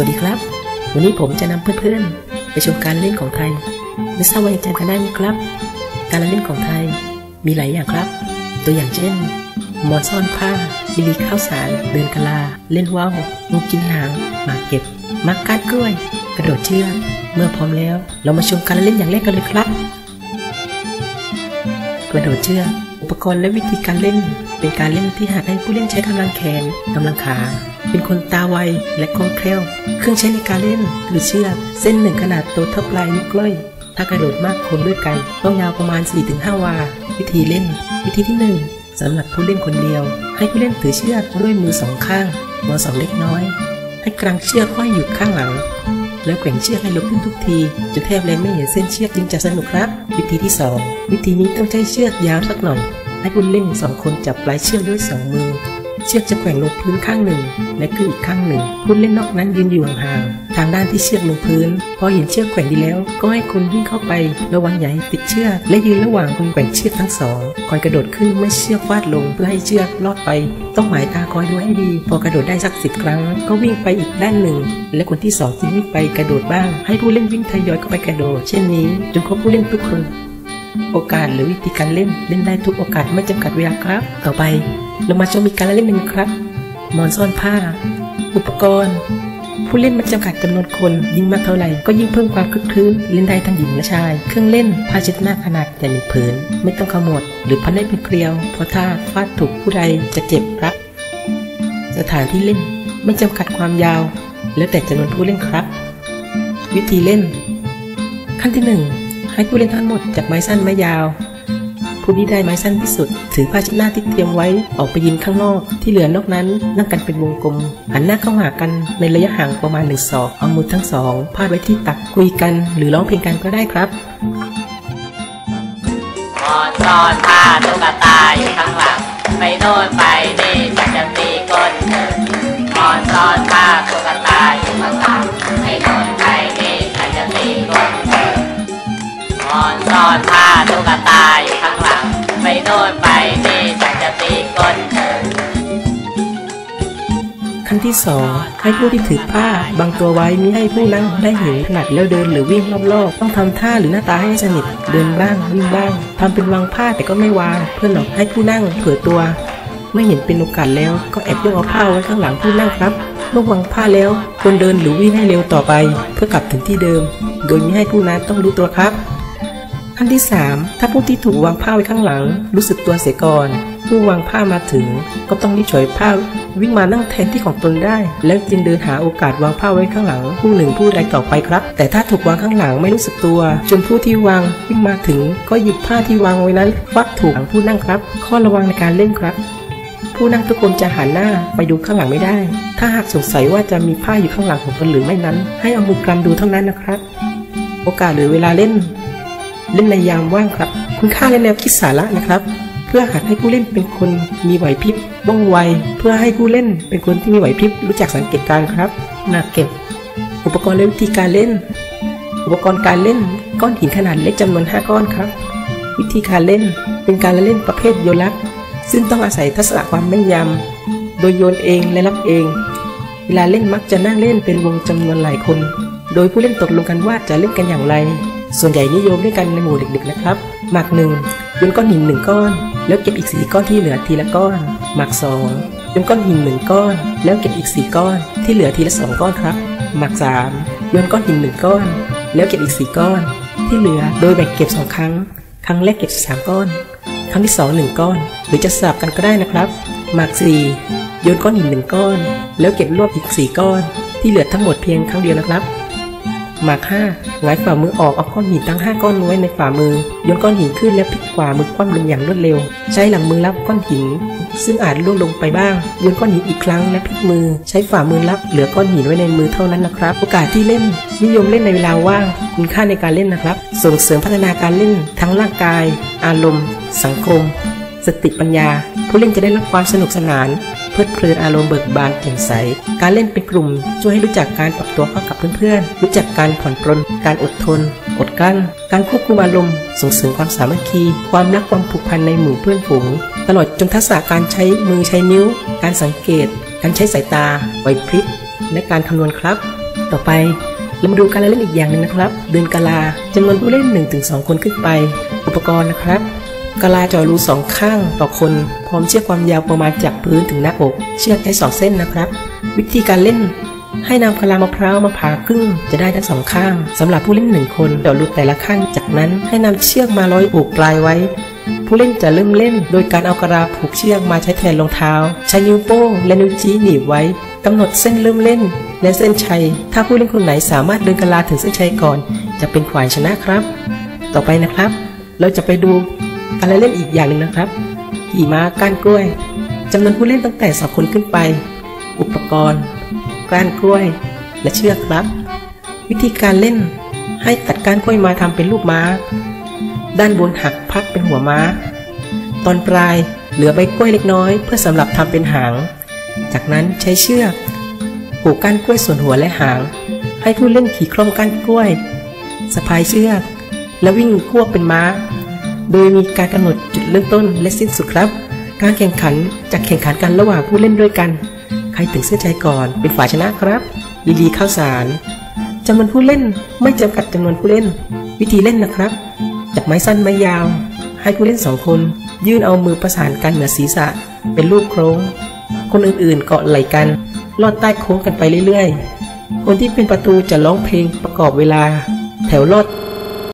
สวัสดีครับ วันนี้ผมจะนำเพื่อนๆ ไปชมการเล่นของไทยไม่ทราบว่ายังจำกันได้ไหมครับ การเล่นของไทยมีหลายอย่างครับ ตัวอย่างเช่นหมอนซ่อนผ้าบิลีข้าวสาร เดินกะลา เล่นว่าวงูกินหางหมากเก็บมักก้านกล้วย กระโดดเชือกเมื่อพร้อมแล้ว เรามาชมการเล่นอย่างแรกกันเลยครับ กระโดดเชือกอุปกรณ์และวิธีการเล่น เป็นการเล่นที่หากให้ผู้เล่นใช้กำลังแขนกำลังขา เป็นคนตาไวและคล่องแคล่ว เครื่องใช้ในการเล่นคือเชือกเส้นหนึ่งขนาดโตเท่าปลายนิ้วก้อย ถ้ากระโดดมากคนด้วยกัน ต้องยาวประมาณ 4-5 วา วิธีเล่น วิธีที่ 1สำหรับผู้เล่นคนเดียว ให้ผู้เล่นถือเชือกด้วยมือสองข้างมือสองเล็กน้อย ให้กลางเชือกห้อยอยู่ข้างหลัง แล้วแกว่งเชือกให้ลุกขึ้นทุกทีจนแทบเลยไม่เห็นเส้นเชือกจึงจะสนุกครับ วิธีที่ 2 วิธีนี้ต้องใช้เชือกยาวสักหน่อยให้ผู้เล่นสองคนจับปลายเชือกด้วยสองมือ เชือกจะแกว่งลงพื้นข้างหนึ่ง และขึ้นอีกข้างหนึ่ง ผู้เล่นนอกนั้นยืนอยู่ห่างๆทางด้านที่เชือกลงพื้น พอเห็นเชือกแกว่งดีแล้ว ก็ให้คนวิ่งเข้าไประวังให้ติดเชือก และยืนระหว่างคนแกว่งเชือกทั้งสอง คอยกระโดดขึ้นเมื่อเชือกฟาดลงเพื่อให้เชือกลอดไป ต้องหมายตาคอยดูให้ดี พอกระโดดได้สักสิบครั้ง ก็วิ่งไปอีกด้านหนึ่ง และคนที่สองจึงวิ่งไปกระโดดบ้าง ให้ผู้เล่นวิ่งทยอยเข้าไปกระโดด เช่นนี้จนครบผู้เล่นทุกคน โอกาสหรือวิธีการเล่นเล่นได้ทุกโอกาสไม่จำกัดเวลาครับ ต่อไป เรามาชมอีกการเล่นหนึ่งครับหมอนซ่อนผ้า อุปกรณ์ ผู้เล่นไม่จำกัดจำนวนคนยิ่งมากเท่าไหร่ก็ยิ่งเพิ่มความคึกคืนเล่นได้ทั้งหญิงและชาย เครื่องเล่นผ้าเช็ดหน้าขนาดใหญ่หนึ่งผืน ไม่ต้องขมวด หรือพันได้เป็นเกลียว เพราะถ้าฟาดถูกผู้ใดจะเจ็บครับ สถานที่เล่นไม่จำกัดความยาว แล้วแต่จำนวนผู้เล่นครับ วิธีเล่น ขั้นที่หนึ่ง ให้ผู้เล่นทั้งหมดจับไม้สั้นไม้ยาว ผู้ที่ได้ไม้สั้นที่สุด ถือผ้าเช็ดหน้าที่เตรียมไว้ออกไปยืนข้างนอก ที่เหลือนอกนั้นนั่งกันเป็นวงกลม หันหน้าเข้าหากันในระยะห่างประมาณหนึ่งศอกเอามือทั้งสองพาดไว้ที่ตักคุยกัน หรือร้องเพลงกันก็ได้ครับหมอนซ่อนผ้าตุ๊กตาอยู่ข้างหลัง ไปโน่นไปนี่จะ นที่สองให้ผู้ที่ถือผ้าบางตัวไว้มิให้ผู้นั่งได้เห็นขนาดแล้วเดินหรือวิ่งรอบๆ ต้องทำท่าหรือหน้าตาให้สนิท เดินบ้างวิ่งบ้างทำเป็นวางผ้าแต่ก็ไม่วาง เพื่อหลอกให้ผู้นั่งเผลอตัวไม่เห็นเป็นโอกาสแล้วก็แอบย่องเอาผ้าไว้ข้างหลังผู้นั่งครับเมื่อวางผ้าแล้วควรเดินหรือวิ่งให้เร็วต่อไป เพื่อกลับถึงที่เดิม โดยไม่ให้ผู้นั้นต้องรู้ตัวครับขั้นที่ 3 ถ้าผู้ที่ถูกวางผ้าไว้ข้างหลัง รู้สึกตัวเสียก่อน ผู้วางผ้ามาถึง ก็ต้องรีบฉวยผ้าวิ่งมานั่งแทนที่ของตนได้ แล้วจึงเดินหาโอกาสวางผ้าไว้ข้างหลัง ผู้หนึ่งผู้ใดต่อไปครับ แต่ถ้าถูกวางข้างหลังไม่รู้สึกตัว จนผู้ที่วางวิ่งมาถึง ก็หยิบผ้าที่วางไว้นั้นควักถูกหลังผู้นั่งครับ ข้อระวังในการเล่นครับผู้นั่งทุกคนจะหันหน้าไปดูข้างหลังไม่ได้ ถ้าหากสงสัยว่าจะมีผ้าอยู่ข้างหลังของตนหรือไม่นั้น ให้เอามือกำดูเท่านั้นนะครับ โอกาสหรือเวลาเล่น เล่นในยามว่างครับ คุณค่าและแนวคิดสาระนะครับ เพื่อหัดให้ผู้เล่นเป็นคนมีไหวพริบว่องไว เพื่อให้ผู้เล่นเป็นคนที่มีไหวพริบรู้จักสังเกตการครับหนักเก็บ อุปกรณ์และวิธีการเล่น อุปกรณ์การเล่นก้อนหินขนาดเล็กจำนวน 5 ก้อนครับ วิธีการเล่นเป็นการเล่นประเภทโยนลักซึ่งต้องอาศัยทักษะความแม่นยำ โดยโยนเองและรับเอง เวลาเล่นมักจะนั่งเล่นเป็นวงจำนวนหลายคน โดยผู้เล่นตกลงกันว่าจะเล่นกันอย่างไร ส่วนใหญ่นิยมเล่นกันในหมู่เด็กๆนะครับ หมากหนึ่ง โยนก้อนหินหนึ่งก้อน แล้วเก็บอีกสี่ก้อนที่เหลือทีละก้อน หมากสองโยนก้อนหินหนึ่งก้อน แล้วเก็บอีกสี่ก้อน ที่เหลือทีละสองก้อนครับ หมากสามโยนก้อนหินหนึ่งก้อน แล้วเก็บอีกสี่ก้อน ที่เหลือโดยแบ่งเก็บสองครั้ง ครั้งแรกเก็บสามก้อน ครั้งที่สองหนึ่งก้อน หรือจะสลับกันก็ได้นะครับ หมากสี่โยนก้อนหินหนึ่งก้อน แล้วเก็บรวบอีกสี่ก้อน ที่เหลือทั้งหมดเพียงครั้งเดียวนะครับ หมากห้าหงายฝ่ามือออกเอาก้อนหินทั้งห้าก้อนไว้ในฝ่ามือโยนก้อนหินขึ้นแล้วพลิกขวามือคว่ำลงอย่างรวดเร็ว ใช้หลังมือรับก้อนหิน ซึ่งอาจล่วงลงไปบ้างโยนก้อนหินอีกครั้งและพลิกมือ ใช้ฝ่ามือรับเหลือก้อนหินไว้ในมือเท่านั้นนะครับ โอกาสที่เล่น นิยมเล่นในเวลาว่างคุณค่าในการเล่นนะครับ ส่งเสริมพัฒนาการเล่น ทั้งร่างกาย อารมณ์ สังคม สติปัญญา ผู้เล่นจะได้รับความสนุกสนาน ลิดเพลินอารมณ์เบิกบานแจ่มใส การเล่นเป็นกลุ่ม ช่วยให้รู้จักการปรับตัวเข้ากับเพื่อนๆ รู้จักการผ่อนปรนการอดทน อดกลั้น การควบคุมอารมณ์ ส่งเสริมความสามัคคี ความรักความผูกพันในหมู่เพื่อนฝูง ตลอดจนทักษะการใช้มือใช้นิ้ว การสังเกต การใช้สายตาไหวพริบ และการคำนวณครับ ต่อไปเรามาดูการเล่นอีกอย่างหนึ่งนะครับ เดินกะลาจำนวนผู้เล่น 1-2 คนขึ้นไป อุปกรณ์นะครับ กะลาจาะรูสองข้างต่อคน พร้อมเชือกความยาวประมาณจากพื้นถึงหน้าอก เชือกใช้สองเส้นนะครับ วิธีการเล่น ให้นำกะลามะพร้าวมาผ่าครึ่งจะได้ทั้งสองข้างสำหรับผู้เล่นหนึ่งคนจาะรูแต่ละข้างจากนั้นให้นำเชือกมาร้อยผูกปลายไว้ ผู้เล่นจะเริ่มเล่น โดยการเอากระดาผูกเชือกมาใช้แทนรองเท้า ใช้นิ้วโป้งและนิ้วชี้หนีบไว้กำหนดเส้นเริ่มเล่น และเส้นชัย ถ้าผู้เล่นคนไหนสามารถเดินกระลาถึงเส้นชัยก่อน จะเป็นฝ่ายชนะครับ ต่อไปนะครับ เราจะไปดู การเล่นอีกอย่างหนึ่งนะครับขี่ม้าก้านกล้วยจำนวนผู้เล่นตั้งแต่สองคนขึ้นไป อุปกรณ์ ก้านกล้วย และเชือกครับ วิธีการเล่นให้ตัดก้านกล้วยมาทำเป็นรูปม้า ด้านบนหักพักเป็นหัวม้า ตอนปลายเหลือใบกล้วยเล็กน้อย เพื่อสำหรับทำเป็นหาง จากนั้นใช้เชือกผูกก้านกล้วยส่วนหัวและหาง ให้ผู้เล่นขี่คล่อมก้านกล้วยสะพายเชือก และวิ่งควบเป็นม้า โดยมีการกำหนดจุดเริ่มต้นและสิ้นสุดครับ การแข่งขันจะแข่งขันกันระหว่างผู้เล่นด้วยกัน ใครถึงเส้นชัยก่อนเป็นฝ่ายชนะครับลีลีข้าวสารจำนวนผู้เล่นไม่จำกัดจำนวนผู้เล่น วิธีเล่นนะครับจากไม้สั้นไม้ยาว ให้ผู้เล่นสองคน ยื่นเอามือประสานกันเหนือศีรษะ เป็นรูปโค้ง คนอื่นๆเกาะไหล่กัน ลอดใต้โค้งกันไปเรื่อยๆ คนที่เป็นประตูจะร้องเพลงประกอบเวลา แถวลอด